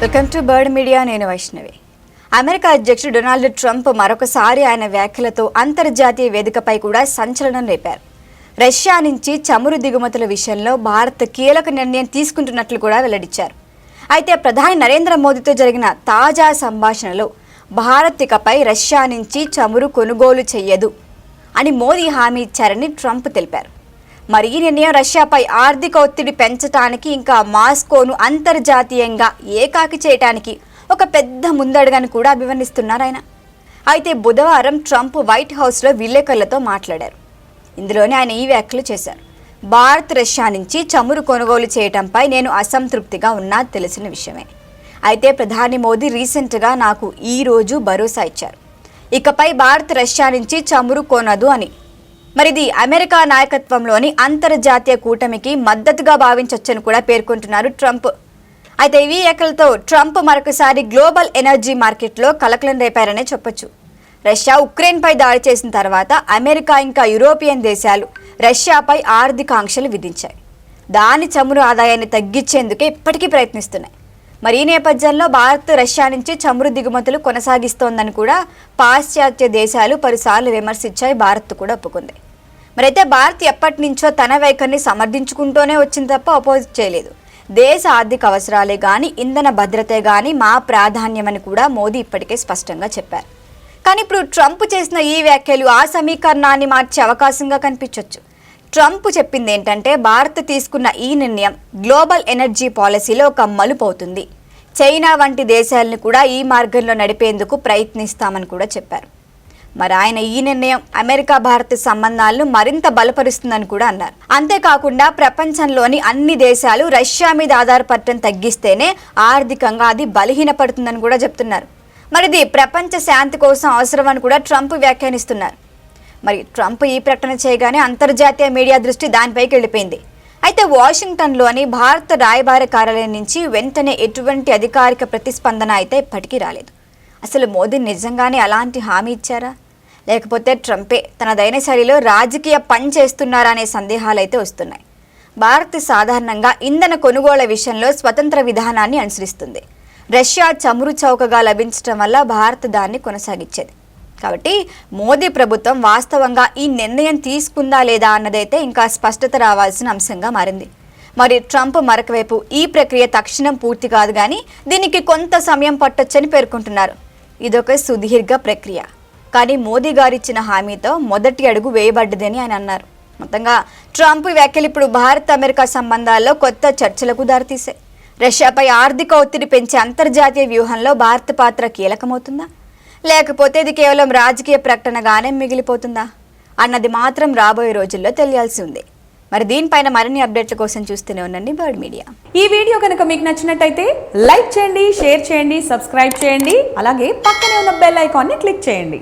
Welcome to bird media నేను Vaishnavi. America అధ్యక్షుడు Donald Trump మరొకసారి ఆయన వ్యాఖ్యలతో అంతర్జాతీయ వేదికపై కూడా సంచలనం రేపారు. రష్యా నుంచి చమురు దిగుమతుల విషయంలో భారత్ కీలక నిర్ణయం తీసుకుంటున్నట్లు కూడా వెల్లడించారు. అయితే ప్రధాని నరేంద్ర మోదీతో జరిగిన తాజా సంభాషణలో భారత్ ఇకపై రష్యా నుంచి చమురు కొనుగోలు చెయ్యదు అని మోదీ హామీ ఇచ్చారని ట్రంప్ తెలిపారు. మరి ఈ నిర్ణయం రష్యాపై ఆర్థిక ఒత్తిడి పెంచడానికి ఇంకా మాస్కోను అంతర్జాతీయంగా ఏకాకి చేయటానికి ఒక పెద్ద ముందడుగని కూడా అభివర్ణిస్తున్నారు ఆయన. అయితే బుధవారం ట్రంప్ వైట్ హౌస్లో విలేకరులతో మాట్లాడారు. ఇందులోనే ఆయన ఈ వ్యాఖ్యలు చేశారు. భారత్ రష్యా నుంచి చమురు కొనుగోలు చేయటంపై నేను అసంతృప్తిగా ఉన్నా తెలిసిన విషయమే. అయితే ప్రధాని మోదీ రీసెంట్గా నాకు ఈ రోజు భరోసా ఇచ్చారు. ఇకపై భారత్ రష్యా నుంచి చమురు కొనదు అని మరి ఇది అమెరికా నాయకత్వంలోని అంతర్జాతీయ కూటమికి మద్దతుగా భావించవచ్చని కూడా పేర్కొంటున్నారు ట్రంప్. అయితే ఈ వ్యాఖ్యలతో ట్రంప్ మరొకసారి గ్లోబల్ ఎనర్జీ మార్కెట్లో కలకలం రేపారనే చెప్పొచ్చు. రష్యా ఉక్రెయిన్పై దాడి చేసిన తర్వాత అమెరికా ఇంకా యూరోపియన్ దేశాలు రష్యాపై ఆర్థిక ఆంక్షలు విధించాయి. దాని చమురు ఆదాయాన్ని తగ్గించేందుకే ఇప్పటికీ ప్రయత్నిస్తున్నాయి. మరి ఈ నేపథ్యంలో భారత్ రష్యా నుంచి చమురు దిగుమతులు కొనసాగిస్తోందని కూడా పాశ్చాత్య దేశాలు పలుసార్లు విమర్శించాయి. భారత్ కూడా ఒప్పుకుంది. మరైతే భారత్ ఎప్పటి నుంచో తన వైఖరిని సమర్థించుకుంటూనే వచ్చింది తప్ప అపోజిట్ చేయలేదు. దేశ ఆర్థిక అవసరాలే కానీ ఇంధన భద్రతే కానీ మా ప్రాధాన్యమని కూడా మోదీ ఇప్పటికే స్పష్టంగా చెప్పారు. కానీ ఇప్పుడు ట్రంప్ చేసిన ఈ వ్యాఖ్యలు ఆ సమీకరణాన్ని మార్చే అవకాశంగా కనిపించవచ్చు ట్రంప్ చెప్పింది ఏంటంటే భారత్ తీసుకున్న ఈ నిర్ణయం గ్లోబల్ ఎనర్జీ పాలసీలో ఒక మలుపు అవుతుంది చైనా వంటి దేశాలను కూడా ఈ మార్గంలో నడిపేందుకు ప్రయత్నిస్తామని కూడా చెప్పారు. మరి ఆయన ఈ నిర్ణయం అమెరికా భారత్ సంబంధాలను మరింత బలపరుస్తుందని కూడా అన్నారు. అంతేకాకుండా ప్రపంచంలోని అన్ని దేశాలు రష్యా మీద ఆధారపడటం తగ్గిస్తేనే ఆర్థికంగా అది బలహీనపడుతుందని కూడా చెప్తున్నారు. మరిది ప్రపంచ శాంతి కోసం అవసరమని కూడా ట్రంప్ వ్యాఖ్యానిస్తున్నారు. మరి ట్రంప్ ఈ ప్రకటన చేయగానే అంతర్జాతీయ మీడియా దృష్టి దానిపైకి వెళ్ళిపోయింది. అయితే వాషింగ్టన్లోని భారత రాయబార కార్యాలయం నుంచి వెంటనే ఎటువంటి అధికారిక ప్రతిస్పందన అయితే ఇప్పటికీ రాలేదు. అసలు మోదీ నిజంగానే అలాంటి హామీ ఇచ్చారా? లేకపోతే ట్రంపే తనదైన శైలిలో రాజకీయ పని చేస్తున్నారా అనే సందేహాలు అయితే వస్తున్నాయి. భారత్ సాధారణంగా ఇంధన కొనుగోళ్ళ విషయంలో స్వతంత్ర విధానాన్ని అనుసరిస్తుంది. రష్యా చమురు చౌకగా లభించడం వల్ల భారత్ దాన్ని కొనసాగించేది. కాబట్టి మోదీ ప్రభుత్వం వాస్తవంగా ఈ నిర్ణయం తీసుకుందా లేదా అన్నదైతే ఇంకా స్పష్టత రావాల్సిన అంశంగా మారింది. మరి ట్రంప్ మరొకవైపు ఈ ప్రక్రియ తక్షణం పూర్తి కాదు కానీ దీనికి కొంత సమయం పట్టొచ్చని పేర్కొంటున్నారు. ఇదొక సుదీర్ఘ ప్రక్రియ. కానీ మోదీ గారు ఇచ్చిన హామీతో మొదటి అడుగు వేయబడ్డదని ఆయన అన్నారు. మొత్తంగా ట్రంప్ వ్యాఖ్యలు ఇప్పుడు భారత్ అమెరికా సంబంధాల్లో కొత్త చర్చలకు దారితీశాయి. రష్యాపై ఆర్థిక ఒత్తిడి పెంచే అంతర్జాతీయ వ్యూహంలో భారత్ పాత్ర కీలకమవుతుందా? లేకపోతే ఇది కేవలం రాజకీయ ప్రకటనగానే మిగిలిపోతుందా? అన్నది మాత్రం రాబోయే రోజుల్లో తెలియాల్సి ఉంది. మరి దీనిపైన మరిన్ని అప్డేట్ల కోసం చూస్తూనే ఉండండి బర్డ్ మీడియా. ఈ వీడియో కనుక మీకు నచ్చినట్టయితే లైక్ చేయండి షేర్ చేయండి సబ్స్క్రైబ్ చేయండి అలాగే పక్కనే ఉన్న బెల్ ఐకాన్ని క్లిక్ చేయండి.